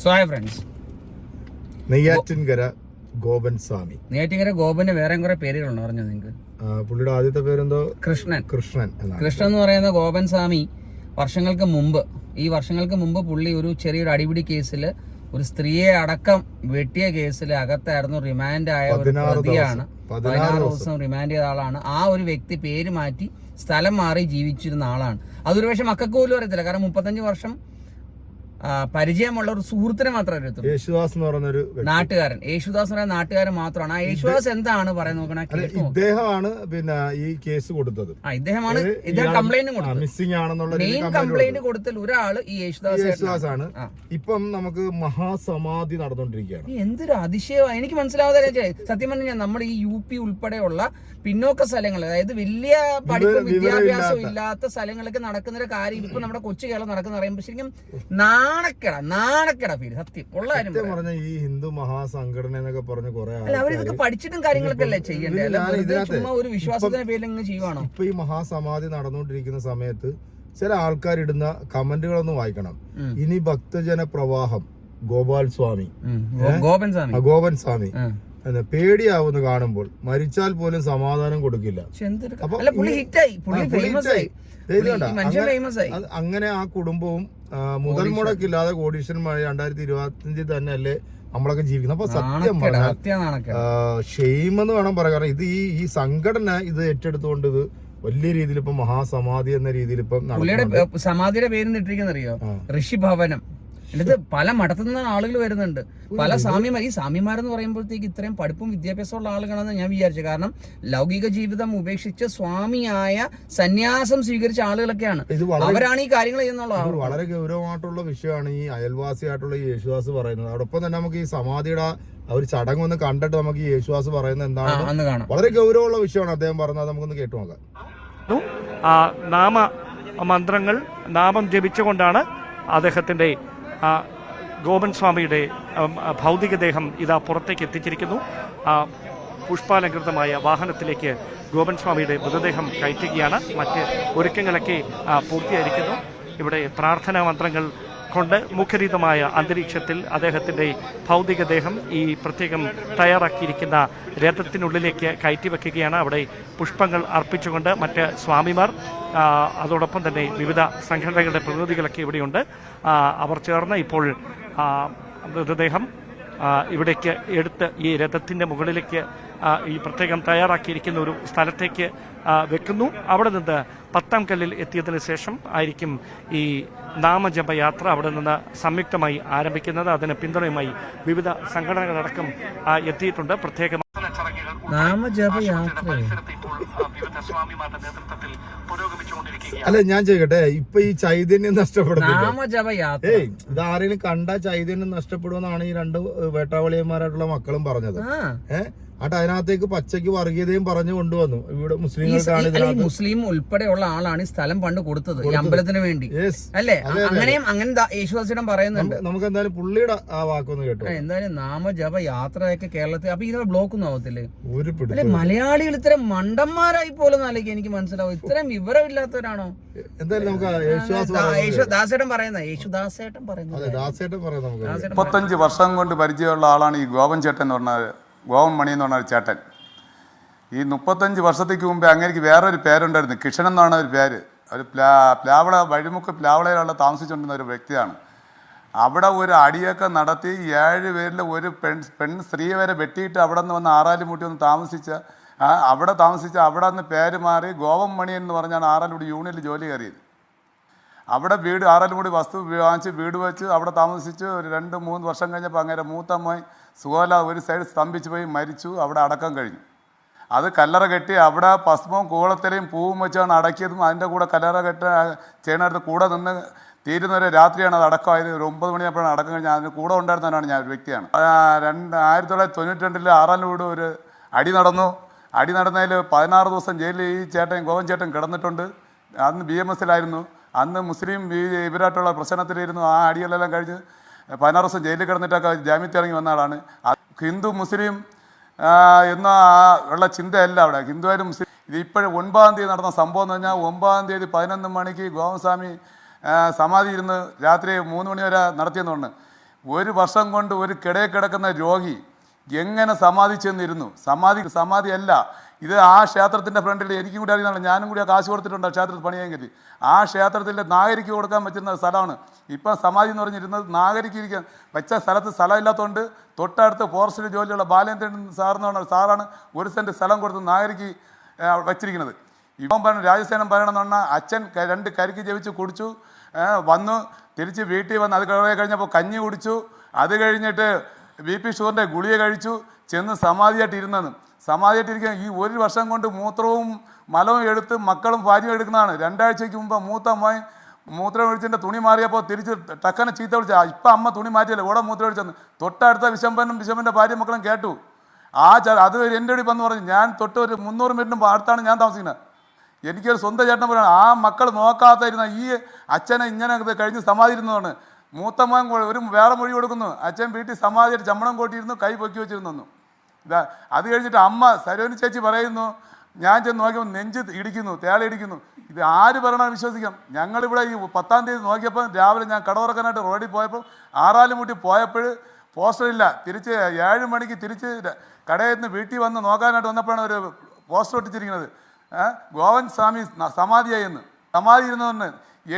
So hi friends Neyyattinkara Gopan Swami Neyyattinkara ഗോപന് വേറെ കുറെ പേരുകളുണ്ട് പറഞ്ഞു നിങ്ങൾക്ക്? പുള്ളിയുടെ ആദ്യത്തെ പേരെന്തോ? കൃഷ്ണൻ. കൃഷ്ണൻ കൃഷ്ണൻ എന്ന് പറയുന്ന ഗോപൻ സ്വാമി വർഷങ്ങൾക്ക് മുമ്പ് ഈ വർഷങ്ങൾക്ക് മുമ്പ് പുള്ളി ഒരു ചെറിയൊരു അടിപിടി കേസിൽ ഒരു സ്ത്രീയെ അടക്കം വെട്ടിയ കേസിൽ അകത്തായിരുന്നു റിമാൻഡ് ആയ ഒരു പ്രതിയാണ്. പതിനാറ് ദിവസം. റിമാൻഡ് ചെയ്ത ആളാണ്. ആ ഒരു വ്യക്തി പേര് മാറ്റി സ്ഥലം മാറി ജീവിച്ചിരുന്ന ആളാണ്. അതൊരു പക്ഷെ മക്കൾക്ക് പോലും അറിയത്തില്ല കാരണം മുപ്പത്തഞ്ച് വർഷം പരിചയമുള്ള ഒരു സുഹൃത്തിനെ മാത്രമേ അറിയത്തുള്ളൂ യേശുദാസ് എന്ന് പറയുന്ന ഒരു നാട്ടുകാരൻ. യേശുദാസ് പറയുന്ന നാട്ടുകാരൻ മാത്രമാണ്. ആ യേശുദാസ് എന്താണ് പറയുന്നത് നോക്കണേ ഇദ്ദേഹമാണ് പിന്നെ ഈ കേസ് കൊടുത്തത്. ആ ഇദ്ദേഹമാണ് ഇദ്ദേഹം കംപ്ലൈന്റ് കൊടുത്തത്. മിസ്സിംഗ് ആണെന്നുള്ള മെയിൻ കംപ്ലൈന്റ് കൊടുത്തൽ ഒരാൾ ഈ യേശുദാസ് യേശുദാസ് ആണ്. ഇപ്പം നമുക്ക് മഹാസമാധി നടന്നുകൊണ്ടിരിക്കുകയാണ്. എന്തൊരു അതിശയമാണ് എനിക്ക് മനസ്സിലാവാതെ സത്യം പറഞ്ഞാൽ നമ്മുടെ ഈ യു പി ഉൾപ്പെടെയുള്ള പിന്നോക്ക സ്ഥലങ്ങൾ അതായത് വലിയ പഠിപ്പും വിദ്യാഭ്യാസവും ഇല്ലാത്ത സ്ഥലങ്ങളൊക്കെ നടക്കുന്ന ഒരു കാര്യം ഇപ്പൊ നമ്മുടെ കൊച്ചു കേരളം നടക്കുന്ന പറയുമ്പോൾ ശരിക്കും നാണക്കെട നാണക്കട ഫീൽ സത്യം. സത്യം പറഞ്ഞ ഈ ഹിന്ദു മഹാസംഘടന എന്നൊക്കെ പറഞ്ഞ കുറെ അല്ല അവരിതൊക്കെ പഠിച്ചിട്ടും കാര്യങ്ങളൊക്കെ അല്ലേ ചെയ്യണ്ടേ അല്ല ചുമ്മാ ഒരു വിശ്വാസത്തിന്റെ പേരിൽ ഇങ്ങനെ ചെയ്യുവാണോ? ഇപ്പൊ ഈ മഹാസമാധി നടന്നുകൊണ്ടിരിക്കുന്ന സമയത്ത് ചില ആൾക്കാർ ഇടുന്ന കമന്റുകളൊന്ന് വായിക്കണം. ഇനി ഭക്തജന പ്രവാഹം ഗോപാൽ സ്വാമി. ഗോപൻ സ്വാമി. ഗോപൻ സ്വാമി. പേടിയാവുന്ന കാണുമ്പോൾ. മരിച്ചാൽ പോലും സമാധാനം കൊടുക്കില്ല. അപ്പൊ? അങ്ങനെ- ആ കുടുംബവും മുതൽ മുടക്കില്ലാതെ കോടീശ്വരന്മാർ രണ്ടായിരത്തി ഇരുപത്തിയഞ്ചിൽ തന്നെ അല്ലേ നമ്മളൊക്കെ ജീവിക്കുന്നത്. അപ്പൊ സത്യം പറഞ്ഞാൽ ഷെയിം എന്ന് വേണം പറയാം. കാരണം ഇത് ഈ ഈ സംഘടന ഇത് ഏറ്റെടുത്തുകൊണ്ട് ഇത് വലിയ രീതിയിൽ ഇപ്പൊ മഹാസമാധി എന്ന രീതിയിൽ ഇപ്പം സമാധിയുടെ പേര് ഇട്ടിരിക്കുന്നറിയോ ആ. എന്നിട്ട് പല മഠത്തിൽ നിന്ന് ആളുകൾ വരുന്നുണ്ട്. പല സ്വാമിമാർ ഈ സ്വാമിമാരെന്ന് പറയുമ്പോഴത്തേക്ക് ഇത്രയും പഠിപ്പും വിദ്യാഭ്യാസമുള്ള ആളുകളാണെന്ന് ഞാൻ വിചാരിച്ചു. കാരണം ലൗകിക ജീവിതം ഉപേക്ഷിച്ച് സ്വാമിയായ സന്യാസം സ്വീകരിച്ച ആളുകളൊക്കെയാണ്. ഇത് അവരാണ് ഈ കാര്യങ്ങൾ ചെയ്യുന്നുള്ളത് വളരെ ഗൗരവമായിട്ടുള്ള വിഷയമാണ് ഈ അയൽവാസിയായിട്ടുള്ള ഈ യേശുദാസ് പറയുന്നത്. അതോടൊപ്പം തന്നെ നമുക്ക് ഈ സമാധിയുടെ ആ ഒരു ചടങ്ങ് ഒന്ന് കണ്ടിട്ട് നമുക്ക് ഈ യേശുദാസ് പറയുന്നത് എന്താണ് കാണാം. വളരെ ഗൗരവമുള്ള വിഷയമാണ്. അദ്ദേഹം പറഞ്ഞത് നമുക്കൊന്ന് കേട്ടു നോക്കാം. നാമ മന്ത്രങ്ങൾ നാമം ജപിച്ചുകൊണ്ടാണ് അദ്ദേഹത്തിന്റെ ആ, ഗോപൻ സ്വാമിയുടെ ഭൗതികദേഹം ഇതാ പുറത്തേക്ക് എത്തിച്ചിരിക്കുന്നു. ആ, പുഷ്പാലങ്കൃതമായ വാഹനത്തിലേക്ക് ഗോപൻ സ്വാമിയുടെ മൃതദേഹം കയറ്റുകയാണ്. മറ്റ് ഒരുക്കങ്ങളൊക്കെ പൂർത്തിയായിരിക്കുന്നു. ഇവിടെ പ്രാർത്ഥനാ മന്ത്രങ്ങൾ കൊണ്ട് മുഖരിതമായ അന്തരീക്ഷത്തിൽ അദ്ദേഹത്തിന്റെ ഭൗതികദേഹം ഈ പ്രത്യേകം തയ്യാറാക്കിയിരിക്കുന്ന രഥത്തിനുള്ളിലേക്ക് കയറ്റി വെക്കുകയാണ് അവിടെ പുഷ്പങ്ങൾ അർപ്പിച്ചുകൊണ്ട് മറ്റ് സ്വാമിമാർ അതോടൊപ്പം തന്നെ വിവിധ സംഘടനകളുടെ പ്രതിനിധികളൊക്കെ ഇവിടെയുണ്ട്. അവർ ചേർന്ന് ഇപ്പോൾ മൃതദേഹം ഇവിടേക്ക് എടുത്ത് ഈ രഥത്തിന്റെ മുകളിലേക്ക് ഈ പ്രത്യേകം തയ്യാറാക്കിയിരിക്കുന്ന ഒരു സ്ഥലത്തേക്ക് വെക്കുന്നു. അവിടെ നിന്ന് പത്താം കല്ലിൽ എത്തിയതിനു ശേഷം ആയിരിക്കും ഈ നാമജപയാത്ര അവിടെ നിന്ന് സംയുക്തമായി ആരംഭിക്കുന്നത്. അതിന് പിന്തുണയുമായി വിവിധ സംഘടനകളടക്കം എത്തിയിട്ടുണ്ട്. പ്രത്യേകം നാമജപയാത്ര അല്ല ഞാൻ ചെയ്യട്ടെ ഇപ്പൊ ഈ ചൈതന്യം നഷ്ടപ്പെടുന്നു ഏയ് ഇത് ആരെങ്കിലും കണ്ട ചൈതന്യം നഷ്ടപ്പെടുമെന്നാണ് ഈ രണ്ട് വേട്ടാവളിയന്മാരായിട്ടുള്ള മക്കളും പറഞ്ഞത്. ആ. ഏഹ് എന്നിട്ട് അതിനകത്തേക്ക് പച്ചയ്ക്ക് വർഗീയതയും പറഞ്ഞു കൊണ്ടുവന്നു. ഇവിടെ മുസ്ലിം മുസ്ലിങ്ങൾക്കാണ് മുസ്ലിം ഉൾപ്പെടെയുള്ള ആളാണ് ഈ സ്ഥലം പണ്ട് കൊടുത്തത് ഈ അമ്പലത്തിന് വേണ്ടി. അല്ലേ. അങ്ങനെയും അങ്ങനെ ദാ യേശുദാസിடம் പറയുന്നുണ്ട്. നമുക്ക് എന്തായാലും പുള്ളിയുടെ ആ വാക്കൊന്ന് കേട്ടോ. എന്തായാലും നാമജപ യാത്രയൊക്കെ കേരളത്തിൽ അപ്പൊ ഇതിനെ ബ്ലോക്ക് ഒന്നും ആവത്തില്ലേ അല്ലെ മലയാളികൾ ഇത്തരം മണ്ടന്മാരായി പോലും നാലേക്ക് എനിക്ക് മനസ്സിലാവും. ഇത്തരം വിവരമില്ലാത്തവരാണോ? എന്തായാലും നമുക്ക് പറയുന്ന യേശുദാസേട്ടൻ പറയുന്നത്. ദാസേട്ടൻ മുപ്പത്തഞ്ച് വർഷം കൊണ്ട് പരിചയമുള്ള ആളാണ് ഈ ഗോപൻ ചേട്ടൻ എന്ന് പറഞ്ഞ ഗോപൻ മണി എന്ന് പറഞ്ഞ ഒരു ചേട്ടൻ. ഈ മുപ്പത്തഞ്ച് വർഷത്തേക്ക് മുമ്പേ അങ്ങേക്ക് വേറൊരു പേരുണ്ടായിരുന്നു. കിഷൻ എന്നാണ് ഒരു പേര്. ഒരു പ്ലാ പ്ലാവള വഴിമുക്ക് പ്ലാവളയിലുള്ള താമസിച്ചുകൊണ്ടിരുന്ന ഒരു വ്യക്തിയാണ്. അവിടെ ഒരു അടിയൊക്കെ നടത്തി ഏഴ് പേരിൽ ഒരു പെൺ പെൺ സ്ത്രീ വരെ വെട്ടിയിട്ട് അവിടെ നിന്ന് വന്ന് ആറാലുമുട്ടി ഒന്ന് താമസിച്ച അവിടെ താമസിച്ച അവിടെ നിന്ന് പേര് മാറി ഗോവൻ മണി എന്ന് പറഞ്ഞാണ് ആറാലുമുട്ടി യൂണിയനിൽ ജോലി കയറിയത്. അവിടെ വീട് ആറാലും കൂടി വസ്തു വാങ്ങിച്ച് വീട് വെച്ച് അവിടെ താമസിച്ച് ഒരു രണ്ട് മൂന്ന് വർഷം കഴിഞ്ഞപ്പോൾ അങ്ങനെ മൂത്തമ്മായി സുഖമല്ല ഒരു സൈഡ് സ്തംഭിച്ച് പോയി മരിച്ചു. അവിടെ അടക്കം കഴിഞ്ഞു. അത് കല്ലറ കെട്ടി അവിടെ പസ്മവും കൂളത്തിലെയും പൂവും വെച്ചാണ് അടക്കിയതും അതിന്റെ കൂടെ കല്ലറ കെട്ട ചെയ്യണടുത്ത് കൂടെ നിന്ന് തീരുന്നവരെ രാത്രിയാണ് അത് അടക്കമായത്. ഒരു ഒമ്പത് മണിയപ്പോഴാണ് അടക്കം കഴിഞ്ഞാൽ അതിന് കൂടെ ഉണ്ടായിരുന്നവനാണ് ഞാൻ ഒരു വ്യക്തിയാണ്. രണ്ട് ആയിരത്തി തൊള്ളായിരത്തി തൊണ്ണൂറ്റി രണ്ടിൽ ആറാലൂട് ഒരു അടി നടന്നു. അടി നടന്നതിൽ പതിനാറ് ദിവസം ജയിലിൽ ഈ ചേട്ടൻ ഗോവൻ ചേട്ടൻ കിടന്നിട്ടുണ്ട്. അന്ന് ബി എം എസിലായിരുന്നു അന്ന് മുസ്ലിം ഇവരായിട്ടുള്ള പ്രശ്നത്തിലിരുന്നു ആ അടികളെല്ലാം കഴിഞ്ഞ് പതിനാറ് ദിവസം ജയിലിൽ കിടന്നിട്ടൊക്കെ ജാമ്യത്തിൽ ഇറങ്ങി വന്ന ആളാണ്. ഹിന്ദു മുസ്ലിം എന്ന ഉള്ള ചിന്തയല്ല അവിടെ. ഹിന്ദുവായാലും മുസ്ലിം ഇത് ഇപ്പോഴും ഒൻപതാം തീയതി നടന്ന സംഭവം എന്ന് പറഞ്ഞാൽ ഒമ്പതാം തീയതി പതിനൊന്ന് മണിക്ക് ഗോവസ്വാമി സമാധി ഇരുന്ന് രാത്രി മൂന്ന് മണി വരെ നടത്തിയെന്നുണ്ട്. ഒരു വർഷം കൊണ്ട് ഒരു കിടയിൽ കിടക്കുന്ന രോഗി എങ്ങനെ സമാധി ചെന്നിരുന്നു സമാധി സമാധിയല്ല ഇത് ആ ക്ഷേത്രത്തിന്റെ ഫ്രണ്ടിൽ എനിക്കും കൂടി അറിയുന്നതാണ്. ഞാനും കൂടി ആ കാശ് കൊടുത്തിട്ടുണ്ട് ആ ക്ഷേത്രത്തിൽ പണിയാൻ കരുതി ആ ക്ഷേത്രത്തിന്റെ നാഗരിക്ക് കൊടുക്കാൻ പറ്റുന്ന സ്ഥലമാണ്. ഇപ്പം സമാധി എന്ന് പറഞ്ഞിരുന്നത് നാഗരിക്ക് ഇരിക്കാൻ വെച്ച സ്ഥലത്ത് സ്ഥലമില്ലാത്തതുകൊണ്ട് തൊട്ടടുത്ത് ഫോറസ്റ്റിൽ ജോലിയുള്ള ബാലേന്ദ്രൻ സാറിന് സാറാണ് ഒരു സെന്റ് സ്ഥലം കൊടുത്ത് നാഗരിക്ക് വച്ചിരിക്കുന്നത്. ഇപ്പം പറഞ്ഞു രാജസേനം പറയണമെന്ന് പറഞ്ഞാൽ അച്ഛൻ രണ്ട് കരിക്ക് ജപിച്ച് കുടിച്ചു വന്നു തിരിച്ച് വീട്ടിൽ വന്ന് അത് കഴിഞ്ഞപ്പോൾ കഞ്ഞി കുടിച്ചു. അത് കഴിഞ്ഞിട്ട് ബി പി ഷുഗറിന്റെ ഗുളിക കഴിച്ചു ചെന്ന് സമാധിയായിട്ട് ഇരുന്നെന്ന്. സമാധിയായിട്ട് ഇരിക്കാൻ ഈ ഒരു വർഷം കൊണ്ട് മൂത്രവും മലവും എടുത്ത് മക്കളും ഭാര്യയും എടുക്കുന്നതാണ്. രണ്ടാഴ്ചയ്ക്ക് മുമ്പ് മൂത്ത മൂത്രം ഒഴിച്ചിന്റെ തുണി മാറിയപ്പോൾ തിരിച്ച് ടക്കനെ ചീത്ത വിളിച്ച ഇപ്പം അമ്മ തുണി മാറ്റിയല്ലേ ഇവിടെ മൂത്രം ഒഴിച്ചെന്ന് തൊട്ടടുത്ത വിശമ്പനും വിശമ്പന്റെ ഭാര്യ മക്കളും കേട്ടു. ആ ച അത് എന്റെ അടി വന്ന് പറഞ്ഞു ഞാൻ തൊട്ട് ഒരു മുന്നൂറ് മിനിറ്റും അടുത്താണ് ഞാൻ താമസിക്കുന്നത്. എനിക്കൊരു സ്വന്തം ചേട്ടൻ പറയണം ആ മക്കൾ നോക്കാത്തായിരുന്ന ഈ അച്ഛനെ ഇങ്ങനെ കഴിഞ്ഞ് സമാധിയിരുന്നതാണ്. മൂത്തമ്മ ഒരു വേറെ മൊഴി കൊടുക്കുന്നു. അച്ഛൻ വീട്ടിൽ സമാധിയായിട്ട് ചമ്മണം കൂട്ടിയിരുന്നു കൈ പൊക്കി വെച്ചിരുന്നു ഇതാ അത് കഴിഞ്ഞിട്ട് അമ്മ സരോനി ചേച്ചി പറയുന്നു ഞാൻ ചെന്ന് നോക്കിയപ്പോൾ നെഞ്ച് ഇടിക്കുന്നു തേള ഇടിക്കുന്നു. ഇത് ആര് പറയണം വിശ്വസിക്കാം. ഞങ്ങളിവിടെ ഈ പത്താം തീയതി നോക്കിയപ്പോൾ രാവിലെ ഞാൻ കട തുറക്കാനായിട്ട് റോഡിൽ പോയപ്പോൾ ആറാലും കൂട്ടി പോയപ്പോൾ പോസ്റ്റർ ഇല്ല. തിരിച്ച് ഏഴ് മണിക്ക് തിരിച്ച് കടയിൽ നിന്ന് വീട്ടിൽ വന്ന് നോക്കാനായിട്ട് വന്നപ്പോഴാണ് ഒരു പോസ്റ്റർ ഒട്ടിച്ചിരിക്കുന്നത്. ഗോവൻ സ്വാമി സമാധി സമാധിയായി എന്ന്. സമാധി ഇരുന്നവന്ന്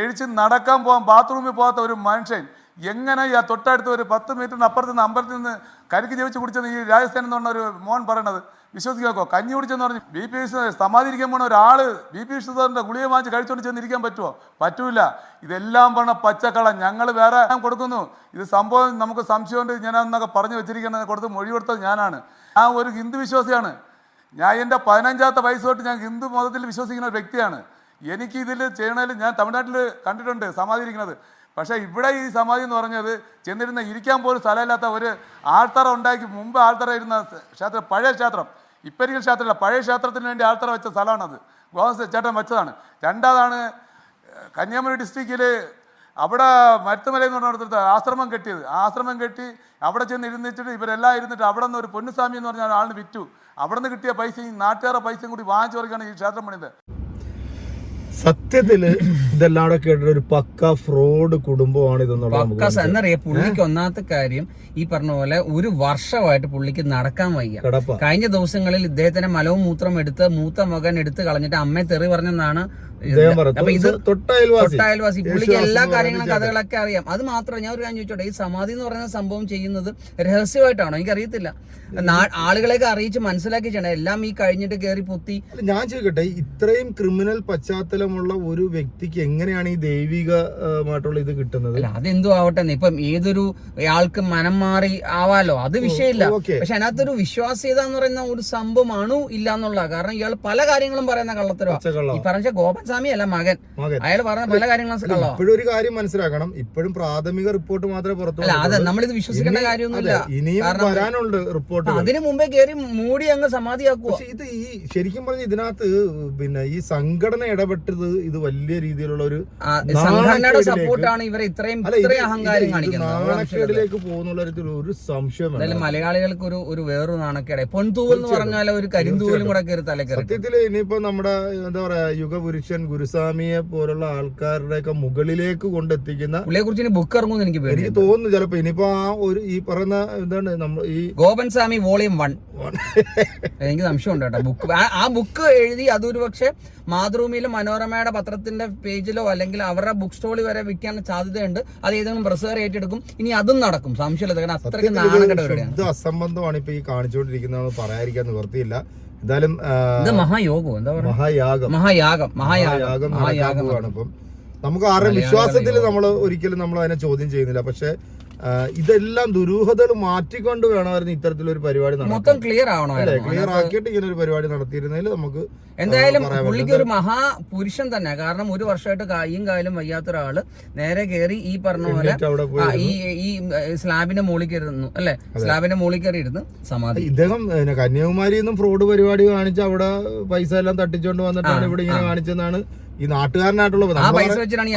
എഴിച്ച് നടക്കാൻ പോകാൻ ബാത്റൂമിൽ പോകാത്ത ഒരു മനുഷ്യൻ എങ്ങനെ ഈ തൊട്ടടുത്ത് ഒരു പത്ത് മീറ്ററിന് അപ്പുറത്ത് നിന്ന് അമ്പലത്തിൽ നിന്ന് കരിക്ക് ജീവിച്ച് കുടിച്ചെന്ന് ഈ രാജസ്ഥാൻ എന്ന് പറഞ്ഞ ഒരു മോൻ പറയണത് വിശ്വസിക്കാക്കോ? കഞ്ഞി കുടിച്ചെന്ന് പറഞ്ഞ് ബി പി എസ് സമാധിരിക്കാൻ പോണ ഒരാൾ ബി പി വിശ്വസിന്റെ ഗുളിക വാങ്ങിച്ച് കഴിച്ചുകൊണ്ട് ചെന്നിരിക്കാൻ പറ്റുമോ പറ്റൂല. ഇതെല്ലാം പറഞ്ഞ പച്ചക്കളം ഞങ്ങൾ വേറെ കൊടുക്കുന്നു. ഇത് സംഭവം നമുക്ക് സംശയമുണ്ട്. ഞാൻ എന്നൊക്കെ പറഞ്ഞു വെച്ചിരിക്കുന്നത് കൊടുത്ത് മൊഴി കൊടുത്തത് ഞാനാണ്. ഞാൻ ഒരു ഹിന്ദു വിശ്വാസിയാണ്. ഞാൻ എന്റെ പതിനഞ്ചാമത്തെ വയസ്സ് തൊട്ട് ഞാൻ ഹിന്ദു മതത്തിൽ വിശ്വസിക്കുന്ന ഒരു വ്യക്തിയാണ്. എനിക്ക് ഇതിൽ ചെയ്യണതിൽ ഞാൻ തമിഴ്നാട്ടിൽ കണ്ടിട്ടുണ്ട് സമാധി ഇരിക്കുന്നത് പക്ഷേ ഇവിടെ ഈ സമാധി എന്ന് പറഞ്ഞത് ചെന്നിരുന്ന ഇരിക്കാൻ പോലും സ്ഥലമില്ലാത്ത ഒരു ആൾത്തറ ഉണ്ടാക്കി മുമ്പ് ആൾത്തറ ഇരുന്ന ക്ഷേത്രം പഴയ ക്ഷേത്രം. ഇപ്പരിക്കൽ ക്ഷേത്രമില്ല പഴയ ക്ഷേത്രത്തിന് വേണ്ടി ആൾത്തറ വെച്ച സ്ഥലമാണത്. ഗോവൻസ് ചേട്ടൻ വെച്ചതാണ്. രണ്ടാതാണ് കന്യാകുമാരി ഡിസ്ട്രിക്റ്റിൽ അവിടെ മരുത്തുമല എന്ന് പറഞ്ഞിടത്ത് ആശ്രമം കെട്ടിയത്. ആശ്രമം കെട്ടി അവിടെ ചെന്ന് ഇരുന്നിട്ട് ഇവരെല്ലാം ഇരുന്നിട്ട് അവിടെ നിന്ന് ഒരു പൊന്നുസ്വാമി എന്ന് പറഞ്ഞ ആളിന് വിറ്റു. അവിടെ നിന്ന് കിട്ടിയ പൈസയും നാട്ടുകാരുടെ പൈസയും കൂടി വാങ്ങിച്ചു കൊടുക്കുകയാണ് ഈ ക്ഷേത്രം പണിത്. സത്യത്തിൽ ഇതെല്ലാം കൂടെ കേട്ടിട്ട് ഒരു പക്ക ഫ്രോഡ് കുടുംബമാണ് ഇതെന്നുള്ളത് എന്നറിയാം പുള്ളിക്ക് ഒന്നാമത്തെ കാര്യം ഈ പറഞ്ഞ പോലെ ഒരു വർഷമായിട്ട് പുള്ളിക്ക് നടക്കാൻ വയ്യ. കഴിഞ്ഞ ദിവസങ്ങളിൽ ഇദ്ദേഹത്തിന്റെ മലവും മൂത്രം എടുത്ത് മൂത്ത മകൻ എടുത്ത് കളഞ്ഞിട്ട് അമ്മയെ തെറി പറഞ്ഞെന്നാണ് തൊട്ടയൽവാസി. പുള്ളിക്ക് എല്ലാ കാര്യങ്ങളും കഥകളൊക്കെ അറിയാം. അത് മാത്രമല്ല ഞാൻ ഒരു കാര്യം ചോദിച്ചോട്ടെ ഈ സമാധി എന്ന് പറയുന്ന സംഭവം ചെയ്യുന്നത് രഹസ്യമായിട്ടാണോ? എനിക്കറിയത്തില്ല. ആളുകളെയൊക്കെ അറിയിച്ച് മനസ്സിലാക്കി ചെയ്യണം. എല്ലാം ഈ കഴിഞ്ഞിട്ട് കയറി പൊത്തി. ഞാൻ ചോദിക്കട്ടെ ഇത്രയും ക്രിമിനൽ പശ്ചാത്തലമുള്ള ഒരു വ്യക്തിക്ക് എങ്ങനെയാണ് ഈ ദൈവികമായിട്ടുള്ള ഇത് കിട്ടുന്നത്? അല്ല അതെന്തോ ആവട്ടെ ഇപ്പം ഏതൊരു ആൾക്ക് മനം മാറി ആവാലോ? അത് വിഷയമില്ല. പക്ഷെ അതിനകത്തൊരു വിശ്വാസ്യത എന്ന് പറയുന്ന ഒരു സംഭവമാണു ഇല്ല എന്നുള്ള കാരണം ഇയാൾ പല കാര്യങ്ങളും പറയുന്ന കള്ളത്തരോ ഈ പറഞ്ഞ ഗോപൻസ്വാമി അല്ല മകൻ. അയാൾ പറഞ്ഞ പല കാര്യങ്ങളും ഇപ്പോഴും ഒരു കാര്യം മനസ്സിലാക്കണം. ഇപ്പോഴും പ്രാഥമിക റിപ്പോർട്ട് മാത്രമേ പുറത്തു അതെ. നമ്മളിത് വിശ്വസിക്കേണ്ട കാര്യമൊന്നുമില്ല. ഇനിയും വരാനുണ്ട് റിപ്പോർട്ട് അതിനു മുമ്പേ കയറി മൂടി അങ്ങ് സമാധിയാക്കുക ഇത് ഈ ശരിക്കും പറഞ്ഞ ഇതിനകത്ത് പിന്നെ ഈ സംഘടന ഇടപെട്ടത് ഇത് വലിയ രീതിയിലുള്ള ഒരു സംഘടനയുടെ സപ്പോർട്ടാണ് ഇവരെ ഇത്രയും ഇത്രയും അഹങ്കാരം കാണിക്കുന്നത്. നാണക്കേടിലേക്ക് പോകുന്ന ഒരു- സംശയം മലയാളികൾക്ക് ഒരു ഒരു വേറൊരു നാണക്കേടെ പൊൻതൂവെന്ന് പറഞ്ഞാൽ ഒരു കരിന്തൂവലും കൂടെ കയറി തലക്കറി സത്യത്തിൽ ഇനിയിപ്പോ നമ്മുടെ എന്താ പറയാ യുഗപുരുഷൻ ഗുരുസ്വാമിയെ പോലുള്ള ആൾക്കാരുടെയൊക്കെ മുകളിലേക്ക് കൊണ്ടെത്തിക്കുന്ന പുള്ളിയെ കുറിച്ച് ബുക്ക് ഇറങ്ങുമെന്ന് എനിക്ക് എനിക്ക് തോന്നുന്നു ചിലപ്പോ ഇനിയിപ്പോ ആ ഒരു ഈ പറയുന്ന എന്താണ് നമ്മൾ ഈ ഗോപൻ സ്വാമി വോളിയം വൺ എനിക്ക് സംശയമുണ്ട് കേട്ടോ. ബുക്ക് ആ ബുക്ക് എഴുതി അതൊരു പക്ഷേ മാതൃഭൂമിയിലും മനോരമയുടെ പത്രത്തിന്റെ പേജിലോ അല്ലെങ്കിൽ അവരുടെ ബുക്ക് സ്റ്റോളിൽ വരെ വിൽക്കാൻ സാധ്യതയുണ്ട്. അത് ഏതെങ്കിലും പ്രസവർ ഏറ്റെടുക്കും. ഇനി അതും നടക്കും. സംശയമില്ല. കാരണം അത്രയ്ക്ക് സത്യത്തിൽ നാണക്കെട്ട ഇത് പരിപാടിയാണ് ശുദ്ധ അസംബന്ധമാണ് ഇപ്പൊ ഈ കാണിച്ചുകൊണ്ടിരിക്കുന്നതെന്ന് പറയാതിരിക്കാൻ നിവർത്തിയില്ല എന്തായാലും മഹായോഗം എന്താ പറയുക മഹായാഗം. മഹായാഗം മഹായാഗം മഹായാഗം നടക്കാൻ മഹായാഗം പോവാണ് ഇപ്പം നമുക്ക് ആരുടെ വിശ്വാസത്തിൽ നമ്മൾ ഒരിക്കലും നമ്മൾ അതിനെ ചോദ്യം ചെയ്യുന്നില്ല. പക്ഷെ ഇതെല്ലാം ദുരൂഹതകൾ മാറ്റിക്കൊണ്ട് വേണമായിരുന്നു ഇത്തരത്തിലൊരു പരിപാടി മൊത്തം ക്ലിയർ ആവണോ ക്ലിയർ ആക്കിയിട്ട് ഇങ്ങനെ ഒരു പരിപാടി നടത്തിയിരുന്നതിൽ നമുക്ക് എന്തായാലും പുള്ളിക്ക് ഒരു മഹാ പുരുഷൻ തന്നെ. കാരണം ഒരു വർഷമായിട്ട് കായും കാലും വയ്യാത്ത ഒരാൾ നേരെ കയറി ഈ പറഞ്ഞ പോലെ ഈ ഈ സ്ലാബിന്റെ മുകളിൽ കയറുന്നു അല്ലെ? സ്ലാബിന്റെ മുകളിൽ കയറി ഇരുന്ന് സമാധി. ഇദ്ദേഹം കന്യാകുമാരി കന്യാകുമാരിയിൽ നിന്നും ഫ്രോഡ് പരിപാടി കാണിച്ച് അവിടെ പൈസ എല്ലാം തട്ടിച്ചോണ്ട് വന്നിട്ടാണ് ഇവിടെ ഇങ്ങനെ കാണിച്ചെന്നാണ് ഈ നാട്ടുകാരനായിട്ടുള്ള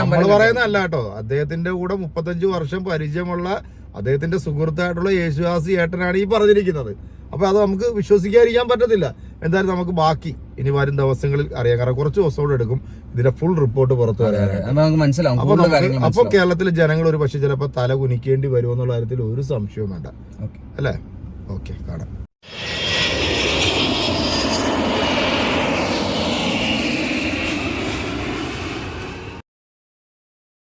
നമ്മൾ പറയുന്നതല്ല കേട്ടോ. അദ്ദേഹത്തിന്റെ കൂടെ മുപ്പത്തഞ്ചു വർഷം പരിചയമുള്ള അദ്ദേഹത്തിന്റെ സുഹൃത്തായിട്ടുള്ള യേശുദാസി ഏട്ടനാണ് ഈ പറഞ്ഞിരിക്കുന്നത്. അപ്പൊ അത് നമുക്ക് വിശ്വസിക്കാതിരിക്കാൻ പറ്റത്തില്ല. എന്തായാലും നമുക്ക് ബാക്കി ഇനി വരും ദിവസങ്ങളിൽ അറിയാം. കാരണം കുറച്ച് ദിവസം കൂടെ എടുക്കും. ഇതിന്റെ ഫുൾ റിപ്പോർട്ട് പുറത്തു വരാനായിട്ട്. അപ്പൊ അപ്പൊ കേരളത്തിലെ ജനങ്ങൾ ഒരു പക്ഷെ ചിലപ്പോൾ തല കുനിക്കേണ്ടി വരുമെന്നുള്ള കാര്യത്തിൽ ഒരു സംശയവും വേണ്ട. അല്ലേ? ഓക്കെ കാണാം.